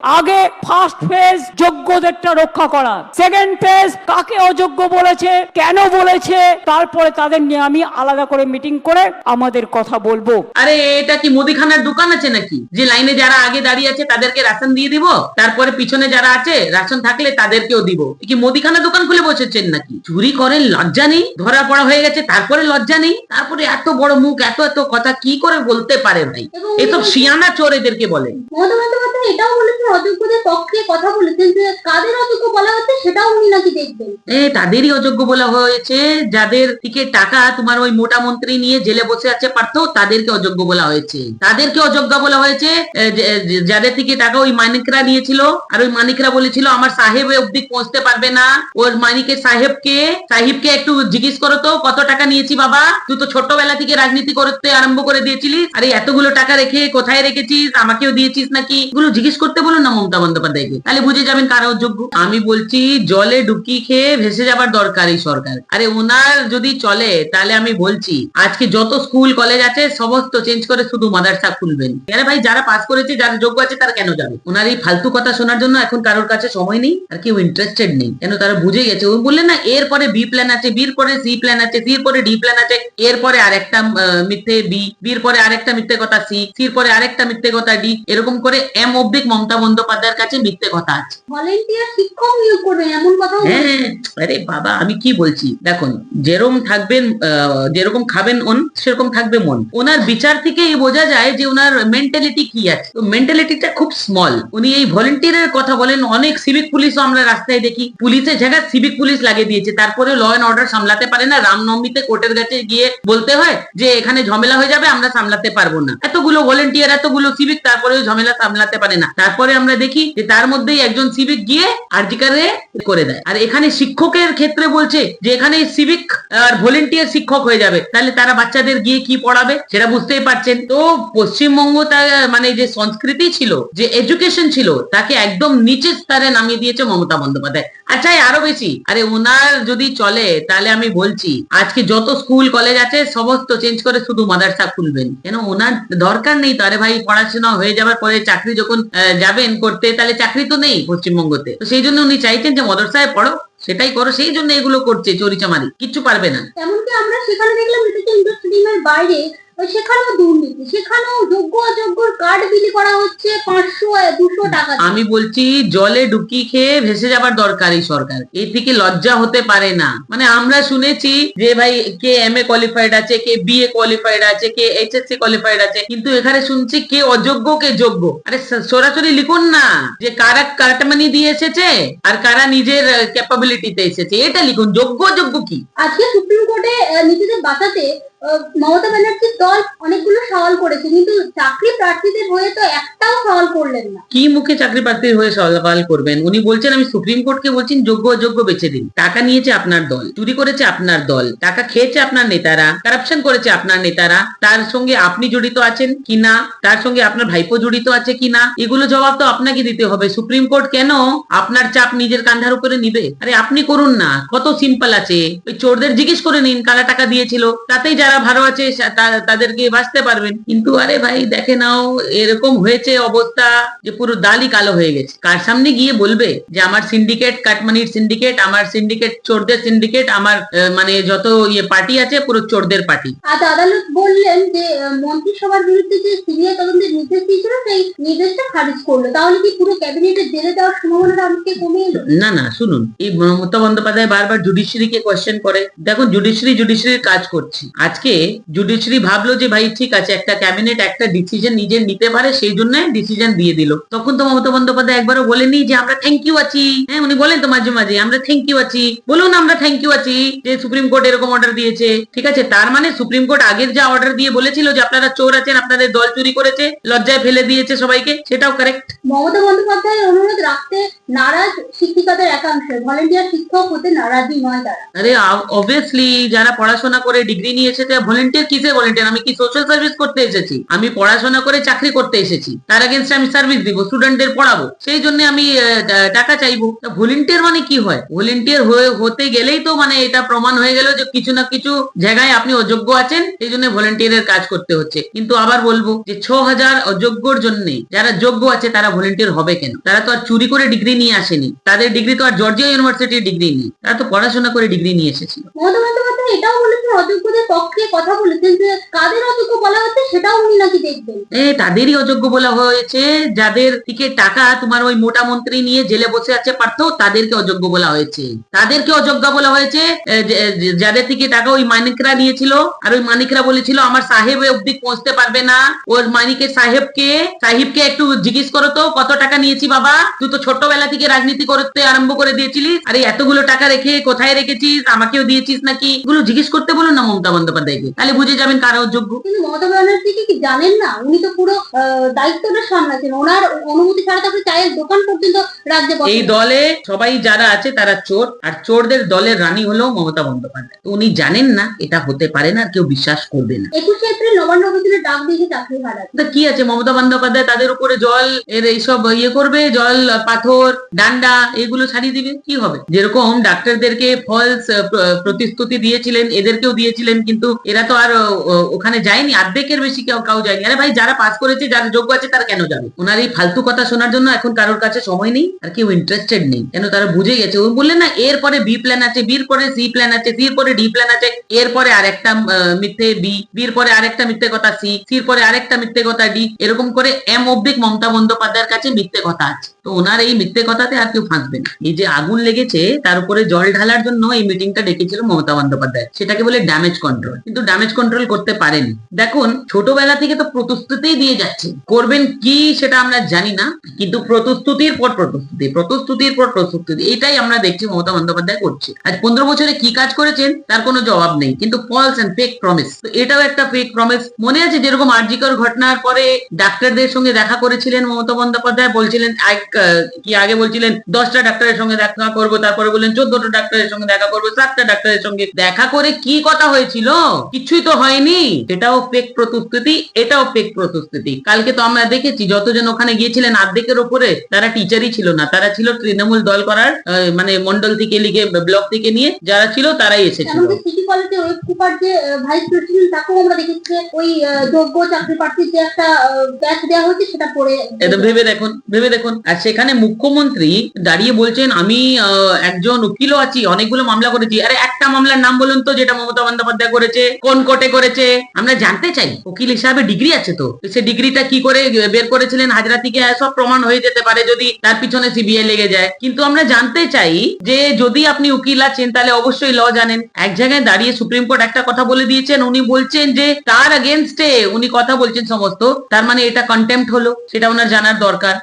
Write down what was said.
আগে first phase যোগ্যদেরটা রক্ষা করা সেকেন্ড ফেজ কাকে অযোগ্য বলেছে কেন বলেছে তারপরে তাদের নিয়ে আমি আলাদা করে মিটিং করে আমাদের কথা বলব। আরে এটা কি মুদিখানার দোকান আছে নাকি? যে লাইনে যারা আগে দাঁড়িয়ে আছে তাদেরকে রাশন দিয়ে দিব তারপরে পিছনে যারা আছে রাশন থাকলে তাদেরকেও দিব। কি মুদিখানা দোকান খুলে বসেছেন নাকি? চুরি করেন লজ্জা নেই? ধরা পড়া হয়ে গেছে তারপরে লজ্জা নেই? তারপরে এত বড় মুখ এত এত কথা কি করে বলতে পারে ভাই? এসব শিয়ানা চোর এদেরকে বলে। এটাও অযোগ্যদের পক্ষে কথা বলেছেন যে কাদের অযোগ্য বলা হচ্ছে সেটাও উনি নাকি দেখবেন। এ, তাদেরই অযোগ্য বলা হয়েছে। যাদের থেকে টাকা তোমার ওই মোটা মন্ত্রী নিয়ে জেলে বসে আছে পারত তাদেরকে অযোগ্য বলা হয়েছে। তাদেরকে অযোগ্য বলা হয়েছে যাদের থেকে টাকা ওই মানিকরা নিয়েছিল, আর ওই মানিকরা বলেছিল, আমার সাহেব অব্দি পৌঁছতে পারবে না। ওর মানিকের সাহেবকে সাহেবকে একটু জিজ্ঞেস করো তো, কত টাকা নিয়েছি বাবা? তুই তো ছোটবেলা থেকে রাজনীতি করতে আরম্ভ করে দিয়েছিলিস। আরে, এতগুলো টাকা রেখে কোথায় রেখেছিস? আমাকেও দিয়েছিস নাকি? এগুলো জিজ্ঞেস করতে বলুন না মমতা বন্দ্যোপাধ্যায়কে তাহলে বুঝে যাবেন কারা যোগ্য আমি বলছি, জলে ডুবকি খেয়ে ভেসে যাবার দরকার এই সরকার। আরে ওনার যদি চলে, তাহলে আমি বলছি, আজকে যত স্কুল, কলেজ আছে, সমস্ত চেঞ্জ করে শুধু মাদ্রাসা খুলবেন। আরে ভাই, যারা পাস করেছে, যারা যোগ্য আছে, তারা কেন যাবে? ওনার এই ফালতু কথা শোনার জন্য এখন কারোর কাছে সময় নেই, আর কেউ ইন্টারেস্টেড নেই। কেন তারা বুঝে গেছে? ও বললেন না এরপরে বি প্ল্যান আছে বির পরে সি প্ল্যান আছে সির পরে ডি প্ল্যান আছে এরপরে আরেকটা মিথ্যে বি বির পরে আরেকটা মিথ্যে কথা সি সির পরে আরেকটা মিথ্যে কথা ডি এরকম করে এম অব্দিক মমতা বন্দ্যোপাধ্যায়ের কাছে মিথ্যে কথা আছে। ভলেন্টিয়ার শিক্ষক নিয়োগ করবেন এমন কথাও হ্যাঁ আরে বাবা আমি কি বলছি? দেখুন যেরকম থাকবেন যেরকম খাবেন ওন সেরকম থাকবে মন। ওনার বিচার থেকে বোঝা যায় যে ওনার মেন্টালিটি কি আছে। তো মেন্টালিটিটা খুব স্মল উনি এই ভলেন্টিয়ারের কথা বলেন অনেক সিভিক পুলিশও আমরা রাস্তায় দেখি। পুলিশের জায়গায় সিভিক পুলিশ লাগিয়ে দিয়েছে। তারপরে ল এন্ড অর্ডার সামলাতে পারে না। রামনবমীতে কোর্টের কাছে গিয়ে বলতে হয় যে এখানে ঝামেলা হয়ে যাবে আমরা সামলাতে পারব না। এতগুলো ভলেন্টিয়ার এতগুলো সিভিক তারপরেও ঝামেলা সামলাতে পারে না। তারপরে আমরা দেখি যে তার মধ্যেই একজন সিভিক গিয়ে আর্জিকারে করে দেয়। আর এখানে শিক্ষকের ক্ষেত্রে বলছে যে এখানে সিভিক আর ভলেন্টিয়ার শিক্ষক হয়ে যাবে। তাহলে তারা বাচ্চাদের গিয়ে কি পড়াবে সেটা বুঝতেই পারছেন। তো পশ্চিমবঙ্গ তার মানে যে সংস্কৃতি ছিল, যে এডুকেশন ছিল, তাকে একদম নিচের স্তরে নামিয়ে দিয়েছে মমতা বন্দ্যোপাধ্যায়। আচ্ছা আরও বেশি। আরে ওনার যদি চলে, তাহলে আমি বলছি, আজকে যত স্কুল কলেজ আছে, সমস্ত চেঞ্জ করে শুধু মাদ্রাসা খুলবেন। কেন? ওনার দরকার নেই তো। ভাই, পড়াশোনা হয়ে যাবার পরে চাকরি যখন যাবেন করতে, তাহলে চাকরি তো নেই পশ্চিমবঙ্গতে। তো সেই জন্য উনি চাইছেন যে মদরসায় পড়ো, সেটাই করো। সেই জন্য এগুলো করছে চরিচামারি কিচ্ছু পারবে না। এমনকি আমরা সেখানে দেখলাম বাইরে সেখানেও দুর্নীতি সেখানেও যোগ্য অযোগ্যর কার্ড বিলি করা হচ্ছে পাঁচশো দুশো টাকা আমি বলছি জলে ডুবকি খেয়ে ভেসে যাবার দরকার এই সরকার এর থেকে লজ্জা হতে পারে না। মানে আমরা শুনেছি যে ভাই কে এম এ কোয়ালিফাইড আছে কে বি এ কোয়ালিফাইড আছে কে এইচএসসি কোয়ালিফাইড আছে কিন্তু এখানে শুনছি কে অযোগ্য কে যোগ্য। আরে সরাসরি লিখুন না যে কারা কাটমানি দিয়ে এসেছে আর কারা নিজের ক্যাপাবিলিটিতে এসেছে এটা লিখুন যোগ্য যোগ্য কি? আজকে সুপ্রিম কোর্টে নিজেদের বাঁচাতে মমতা ব্যানার্জির দল অনেকগুলো সওয়াল করেছে, কিন্তু চাকরি প্রার্থীদের হয়ে তো একটাও সওয়াল করলেন না। কি মুখে চাকরি প্রার্থীর হয়ে সওয়াল করবেন? উনি বলছেন, আমি সুপ্রিম কোর্টকে বলছেন যোগ্য অযোগ্য বেছে দিন। টাকা নিয়েছে আপনার দল, চুরি করেছে আপনার দল, টাকা খেয়েছে আপনার নেতারা কারাপশন করেছে আপনার নেতারা, তার সঙ্গে আপনি জড়িত আছেন কিনা তার সঙ্গে আপনার ভাইপো জড়িত আছে কিনা এগুলো জবাব তো আপনাকে দিতে হবে। সুপ্রিম কোর্ট কেন আপনার চাপ নিজের কান্ধার উপরে নিবে? আরে আপনি করুন না, কত সিম্পল আছে। ওই চোরদের জিজ্ঞেস করে নিন, কারা টাকা দিয়েছিল? তাতেই যারা ভালো আছে তাদেরকে বাঁচতে পারবেন। কিন্তু আরে ভাই দেখে নাও এরকম হয়েছে অবস্থা যে পুরো দালই কালো হয়ে গেছে। কার সামনে গিয়ে বলবে যে আমার সিন্ডিকেট কাটমানির সিন্ডিকেট আমার সিন্ডিকেট চোরদের সিন্ডিকেট আমার মানে যত ইয়ে পার্টি আছে পুরো চোরদের পার্টি। আজ আদালত বললেন যে মন্ত্রিসভার বিরুদ্ধে যে সিবিআই তদন্তের নির্দেশ দিয়েছিল সেই নির্দেশটা খারিজ করল। তাহলে কি পুরো ক্যাবিনেটে জেলে দেওয়ার সম্ভাবনাটা আজকে কমে এলো না না শুনুন এই মমতা বন্দ্যোপাধ্যায় বারবার জুডিশিয়ারিকে কোয়েশ্চেন করে। দেখুন জুডিশিয়ারি জুডিশিয়ারির কাজ করছে। আজকে জুডিশিয়ারি ভাবলো যে ভাই ঠিক আছে, একটা ক্যাবিনেট একটা ডিসিশন নিজে নিতে পারে, সেই জন্য ডিসিশন দিয়ে দিল। তখন তো মমতা বন্দ্যোপাধ্যায় একবারও বলেনি যে আমরা থ্যাংক ইউ আছি। হ্যাঁ উনি বলেন তো মাঝে মাঝে, আমরা থ্যাংক ইউ আছি। বলুন আমরা থ্যাংক ইউ আছি যে সুপ্রিম কোর্ট এরকম অর্ডার দিয়েছে। ঠিক আছে, তার মানে সুপ্রিম কোর্ট আগের যা অর্ডার দিয়ে বলেছিল যে আপনারা চোর আছেন, আপনাদের দল চুরি করেছে, লজ্জায় ফেলে দিয়েছে সবাইকে, সেটাও কারেক্ট মমতা বন্দ্যোপাধ্যায়ের অনুরোধ রাখতে নারাজ শিক্ষিকাদের একাংশ ভলেন্টিয়ার শিক্ষক হতে নারাজই নয় তারা। আরে অবভিয়াসলি যারা পড়াশোনা করে ডিগ্রি নিয়েছে এসেছে ভলেন্টিয়ার কিসে ভলেন্টিয়ার আমি কি সোশ্যাল সার্ভিস করতে এসেছি? আমি পড়াশোনা করে চাকরি করতে এসেছি। তার আগেনস্টে আমি সার্ভিস দিব স্টুডেন্টদের পড়াবো। সেই জন্য আমি টাকা চাইব। ভলেন্টিয়ার মানে কি হয়? ভলেন্টিয়ার হতে গেলেই তো মানে এটা প্রমাণ হয়ে গেল যে কিছু না কিছু জায়গায় আপনি অযোগ্য আছেন। সেই জন্য ভলেন্টিয়ারের কাজ করতে হচ্ছে। কিন্তু আবার বলব যে ছ হাজার অযোগ্যর জন্য যারা যোগ্য আছে, তারা ভলেন্টিয়ার হবে কেন? তারা তো আর চুরি করে ডিগ্রি নিয়ে আসেনি। তাদের ডিগ্রি তো আর জর্জিয়া ইউনিভার্সিটির ডিগ্রি নেই। তারা তো পড়াশোনা করে ডিগ্রি নিয়ে এসেছিল। এটাও বলেছেন অযোগ্যদের পক্ষে কথা বলেছেন যে কাদের অযোগ্য বলা হচ্ছে সেটাও উনি নাকি দেখবেন। এ, তাদেরই অযোগ্য বলা হয়েছে, যাদের টাকা তোমার ওই মোটা মন্ত্রী নিয়ে জেলে বসে আছে পারতো তাদেরকে অযোগ্য বলা হয়েছে। তাদেরকে অযোগ্য বলা হয়েছে যাদের থেকে টাকা ওই মানিকরা নিয়েছিল, আর ওই মানিকরা বলেছিল, আমার সাহেব অব্দি পৌঁছতে পারবে না। ওর মানিকের সাহেবকে, সাহিবকে একটু জিজ্ঞেস করো তো, কত টাকা নিয়েছি বাবা? তুই তো ছোটবেলা থেকে রাজনীতি করতে আরম্ভ করে দিয়েছিলিস, আরে এতগুলো টাকা রেখে কোথায় রেখেছিস? আমাকেও দিয়েছিস নাকি? এগুলো জিজ্ঞেস করতে বলুন না মমতা বন্দ্যোপাধ্যায়কে। তাহলে বুঝে যাবেন কারা অযোগ্য কিন্তু মমতা ব্যানার্জিকে কি জানেন না? উনি তো পুরো দায়িত্বটা সামলাচ্ছেন। ওনার অনুমতি ছাড়া তো চায়ের দোকান পর্যন্ত রাজ্যে এই দলে সবাই যারা আছে তারা চোর আর চোরদের দলের রানী হলো মমতা বন্দ্যোপাধ্যায়। উনি জানেন না এটা হতে পারে না কেউ বিশ্বাস করবে না। একুশে এপ্রিল নবান্ন অভিযানে ডাক দিয়ে চাকরি হারাচ্ছে কি আছে? মমতা বন্দ্যোপাধ্যায় তাদের উপরে জল এর এইসব ইয়ে করবে জল পাথর ডান্ডা এগুলো ছাড়িয়ে দিবে? কি হবে? যেরকম ডাক্তারদেরকে ফলস প্রতিশ্রুতি দিয়েছিলেন, এদেরকেও দিয়েছিলেন, কিন্তু এরা তো আর ওখানে যায়নি অর্ধেকের বেশি কেউ, কাউ যায়নি। আরে ভাই, যারা পাস করেছে, যারা যোগ্য আছে, তারা কেন যাবে? ওনার এই ফালতু কথা শোনার জন্য এখন কারোর কাছে সময় নেই, আর কেউ ইন্টারেস্টেড নেই। কেন তারা বুঝে গেছে? ও বললেন, না এরপরে বি প্ল্যান আছে বির পরে সি প্ল্যান আছে সির পরে ডি প্ল্যান আছে এরপরে আরেকটা মিথ্যে বি বির পরে আরেকটা মিথ্যে কথা সি সির পরে আরেকটা মিথ্যে কথা ডি এরকম করে এম অব্দিক মমতা বন্দ্যোপাধ্যায়ের কাছে মিথ্যে কথা আছে। তো ওনার এই মিথ্যে কথাতে আর কেউ ফাঁসবে না। এই যে আগুন লেগেছে তার উপরে জল ঢালার জন্য এই মিটিংটা ডেকেছিল মমতা বন্দ্যোপাধ্যায়। সেটাকে বলে ড্যামেজ কন্ট্রোল কিন্তু ড্যামেজ কন্ট্রোল করতে পারেনি। দেখুন ছোটবেলা থেকে তো প্রতিশ্রুতিই দিয়ে যাচ্ছে। করবেন কি সেটা আমরা জানি না কিন্তু প্রতিশ্রুতির পর প্রতিশ্রুতি প্রতিশ্রুতির পর প্রতিশ্রুতি এটাই আমরা দেখছি মমতা বন্দ্যোপাধ্যায় করছে। আজ পনেরো বছরে কি কাজ করেছেন তার কোনো জবাব নেই কিন্তু ফলস এন্ড ফেক প্রমিস তো এটাও একটা ফেক প্রমিস মনে আছে যেরকম আরজিকর ঘটনার পরে ডাক্তারদের সঙ্গে দেখা করেছিলেন মমতা বন্দ্যোপাধ্যায় বলছিলেন এক, কি আগে বলছিলেন দশটা ডাক্তারের সঙ্গে দেখা করব তারপরে বললেন চোদ্দটা ডাক্তারের সঙ্গে দেখা করব সাতটা ডাক্তারের সঙ্গে। দেখা করে কি কথা হয়েছিল? কিছুই তো হয়নি। এটাও ফেক প্রতিশ্রুতি এটাও ফেক প্রতিশ্রুতি কালকে তো আমরা দেখেছি যতজন ওখানে গিয়েছিলেন অর্ধেকের উপরে তারা টিচারই ছিল না। তারা ছিল তৃণমূল দল করার মানে মন্ডল থেকে লিখে ব্লক থেকে নিয়ে যারা ছিল তারাই এসেছিল। সিটি কলেজে ওয়েব কুপার যে ভাইস প্রেসিডেন্ট তাকেও আমরা দেখেছি ওই যোগ্য চাকরি প্রার্থীর যে একটা ব্যাচ দেওয়া হয়েছে সেটা পরে ভেবে দেখুন ভেবে দেখুন। আর সেখানে মুখ্যমন্ত্রী দাঁড়িয়ে বলছেন, আমি একজন উকিলও আছি, অনেকগুলো মামলা করেছি। আরে একটা মামলার নাম বলুন তো, যেটা মমতা বন্দ্যোপাধ্যায় করেছে, কোন কোর্টে করেছে? আমরা জানতে চাই, উকিল হিসাবে ডিগ্রি আছে তো। সে ডিগ্রিটা কি করে বের করেছিলেন? হাজরা থেকে সব প্রমাণ হয়ে যেতে পারে যদি তার পিছনে সিবিআই লেগে যায়। কিন্তু আমরা জানতে চাই যে যদি আপনি উকিল আছেন, তাহলে অবশ্যই ল জানেন। এক জায়গায় দাঁড়িয়ে সুপ্রিম কোর্ট একটা কথা বলে দিয়েছেন, উনি বলছেন যে তার এগেনস্টে উনি কথা বলছেন সমস্ত, তার মানে এটা কন্টেম্প্ট হলো, সেটা ওনার জানার দরকার।